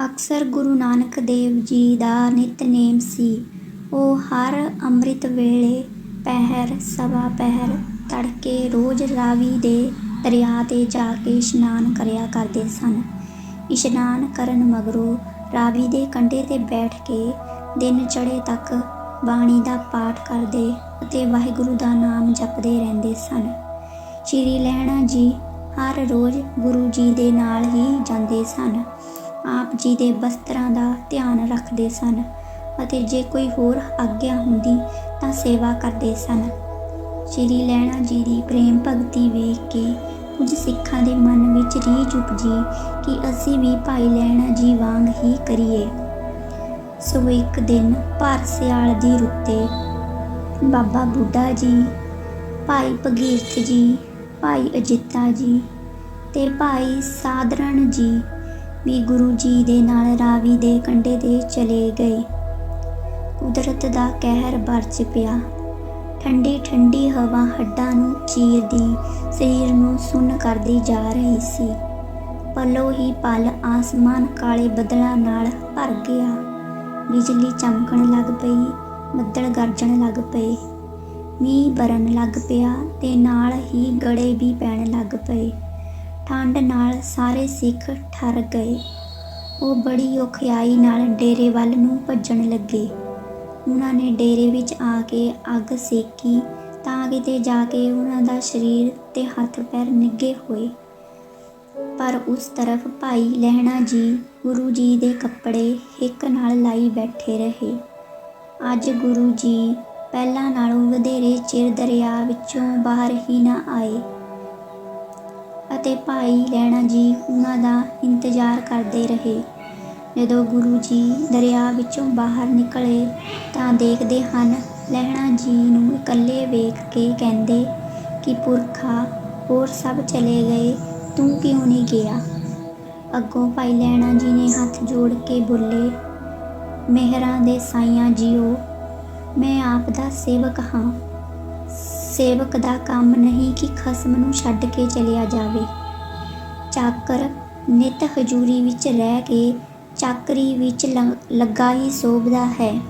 ਅਕਸਰ ਗੁਰੂ ਨਾਨਕ ਦੇਵ ਜੀ ਦਾ ਨਿਤਨੇਮ ਸੀ। ਉਹ ਹਰ ਅੰਮ੍ਰਿਤ ਵੇਲੇ ਪਹਿਰ ਸਵਾ ਪਹਿਰ, ਤੜਕੇ ਰੋਜ਼ ਰਾਵੀ ਦੇ ਦਰਿਆ 'ਤੇ ਜਾ ਕੇ ਇਸ਼ਨਾਨ ਕਰਿਆ ਕਰਦੇ ਸਨ। ਇਸ਼ਨਾਨ ਕਰਨ ਮਗਰੋਂ ਰਾਵੀ ਦੇ ਕੰਢੇ 'ਤੇ ਬੈਠ ਕੇ ਦਿਨ ਚੜ੍ਹੇ ਤੱਕ ਬਾਣੀ ਦਾ ਪਾਠ ਕਰਦੇ ਅਤੇ ਵਾਹਿਗੁਰੂ ਦਾ ਨਾਮ ਜਪਦੇ ਰਹਿੰਦੇ ਸਨ। ਸ਼੍ਰੀ ਲਹਿਣਾ ਜੀ ਹਰ ਰੋਜ਼ ਗੁਰੂ ਜੀ ਦੇ ਨਾਲ ਹੀ ਜਾਂਦੇ ਸਨ। ਆਪ ਜੀ ਦੇ ਬਸਤਰਾਂ ਦਾ ਧਿਆਨ ਰੱਖਦੇ ਸਨ ਅਤੇ ਜੇ ਕੋਈ ਹੋਰ ਆਗਿਆ ਹੁੰਦੀ ਤਾਂ ਸੇਵਾ ਕਰਦੇ ਸਨ। ਸ਼੍ਰੀ ਲਹਿਣਾ ਜੀ ਦੀ ਪ੍ਰੇਮ ਭਗਤੀ ਵੇਖ ਕੇ ਕੁਝ ਸਿੱਖਾਂ ਦੇ ਮਨ ਵਿੱਚ ਰੀਝ ਉਪਜੀ ਕਿ ਅਸੀਂ ਵੀ ਭਾਈ ਲਹਿਣਾ ਜੀ ਵਾਂਗ ਹੀ ਕਰੀਏ। ਸੋ ਇੱਕ ਦਿਨ ਭਰ ਸਿਆਲ ਦੀ ਰੁੱਤੇ, ਬਾਬਾ ਬੁੱਢਾ ਜੀ, ਭਾਈ ਭਗੀਰਥ ਜੀ, ਭਾਈ ਅਜਿੱਤਾ ਜੀ ਤੇ ਭਾਈ ਸਾਧਰਣ ਜੀ ਵੀ ਗੁਰੂ ਜੀ ਦੇ ਨਾਲ ਰਾਵੀ ਦੇ ਕੰਢੇ ਤੇ ਚਲੇ ਗਏ। ਕੁਦਰਤ ਦਾ ਕਹਿਰ ਵਰਜ ਪਿਆ। ਠੰਡੀ ਠੰਡੀ ਹਵਾ ਹੱਡਾਂ ਨੂੰ ਚੀਰਦੀ, ਸਰੀਰ ਨੂੰ ਸੁੰਨ ਕਰਦੀ ਜਾ ਰਹੀ ਸੀ। ਪਲੋ ਹੀ ਪਲ ਆਸਮਾਨ ਕਾਲੇ ਬੱਦਲਾਂ ਨਾਲ ਭਰ ਗਿਆ। ਬਿਜਲੀ ਚਮਕਣ ਲੱਗ ਪਈ, ਬੱਦਲ ਗਰਜਣ ਲੱਗ ਪਏ। ਮੀਂਹ ਬਰਨ ਲੱਗ ਪਿਆ ਤੇ ਨਾਲ ਹੀ ਗੜੇ ਵੀ ਪੈਣ ਲੱਗ ਪਏ। ਠੰਡ ਨਾਲ ਸਾਰੇ ਸਿੱਖ ਠਰ ਗਏ। ਉਹ ਬੜੀ ਔਖਿਆਈ ਨਾਲ ਡੇਰੇ ਵੱਲ ਨੂੰ ਭੱਜਣ ਲੱਗੇ। ਉਹਨਾਂ ਨੇ ਡੇਰੇ ਵਿੱਚ ਆ ਕੇ ਅੱਗ ਸੇਕੀ ਤਾਂ ਕਿਤੇ ਜਾ ਕੇ ਉਹਨਾਂ ਦਾ ਸਰੀਰ ਤੇ ਹੱਥ ਪੈਰ ਨਿੱਗੇ ਹੋਏ। ਪਰ ਉਸ ਤਰਫ ਭਾਈ ਲਹਿਣਾ ਜੀ ਗੁਰੂ ਜੀ ਦੇ ਕੱਪੜੇ ਹਿੱਕ ਨਾਲ ਲਾਈ ਬੈਠੇ ਰਹੇ। ਅੱਜ ਗੁਰੂ ਜੀ ਪਹਿਲਾਂ ਨਾਲੋਂ ਵਧੇਰੇ ਚਿਰ ਦਰਿਆ ਵਿੱਚੋਂ ਬਾਹਰ ਹੀ ਨਾ ਆਏ। ਅਤੇ ਭਾਈ ਲਹਿਣਾ ਜੀ ਉਹਨਾਂ ਦਾ ਇੰਤਜ਼ਾਰ ਕਰਦੇ ਰਹੇ। ਜਦੋਂ ਗੁਰੂ ਜੀ ਦਰਿਆ ਵਿੱਚੋਂ ਬਾਹਰ ਨਿਕਲੇ ਤਾਂ ਦੇਖਦੇ ਹਨ, ਲਹਿਣਾ ਜੀ ਨੂੰ ਇਕੱਲੇ ਵੇਖ ਕੇ ਕਹਿੰਦੇ ਕਿ ਪੁਰਖਾ, ਹੋਰ ਸਭ ਚਲੇ ਗਏ, ਤੂੰ ਕਿਉਂ ਨਹੀਂ ਗਿਆ? ਅੱਗੋਂ ਭਾਈ ਲਹਿਣਾ ਜੀ ਨੇ ਹੱਥ ਜੋੜ ਕੇ ਬੋਲੇ, ਮਿਹਰਾਂ ਦੇ ਸਾਈਆਂ ਜੀਓ, ਮੈਂ ਆਪ ਦਾ ਸੇਵਕ ਹਾਂ। ਸੇਵਕ ਦਾ ਕੰਮ ਨਹੀਂ ਕਿ ਖਸਮ ਨੂੰ ਛੱਡ ਕੇ ਚਲਿਆ ਜਾਵੇ। ਚਾਕਰ ਨਿਤ ਹਜ਼ੂਰੀ ਵਿੱਚ ਰਹਿ ਕੇ ਚਾਕਰੀ ਵਿੱਚ ਲੰ- ਲੱਗਾ ਹੀ ਸੋਭਦਾ ਹੈ।